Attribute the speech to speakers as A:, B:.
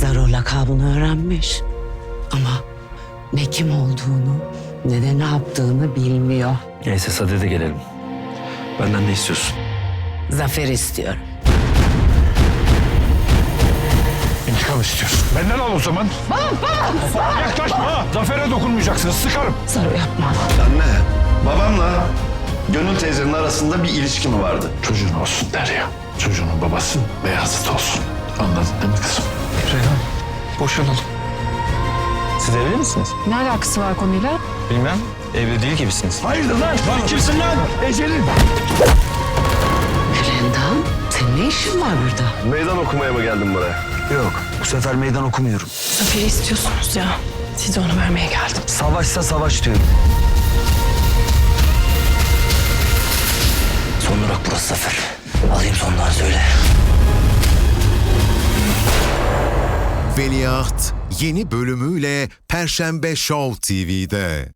A: Zaro lakabını öğrenmiş. Ama ne kim olduğunu ne de ne yaptığını bilmiyor.
B: Neyse sadede gelelim. Benden ne istiyorsun?
A: Zafer istiyorum.
C: İntikam istiyorsun. Benden al o zaman. Baba! Yaklaşma! Zafer'e dokunmayacaksın. Sıkarım.
A: Zaro yapma.
D: Anne, babamla Gönül teyzenin arasında bir ilişki mi vardı?
C: Çocuğun olsun Derya. Çocuğunun babası Beyazıt olsun. Anladın değil mi
B: boşanalım.
E: Siz evli misiniz?
F: Ne alakası var konuyla?
E: Bilmem. Evli değil gibisiniz.
C: Hayırdır lan? Lan kimsin lan? Ecelin.
A: Rendan senin ne işin var burada?
D: Meydan okumaya mı geldin buraya?
B: Yok, bu sefer meydan okumuyorum.
F: Zafer'i istiyorsunuz ya. Size onu vermeye geldim.
B: Savaşsa savaş diyorum. Son durak burası Zafer.
G: Veliaht yeni bölümüyle Perşembe Show TV'de.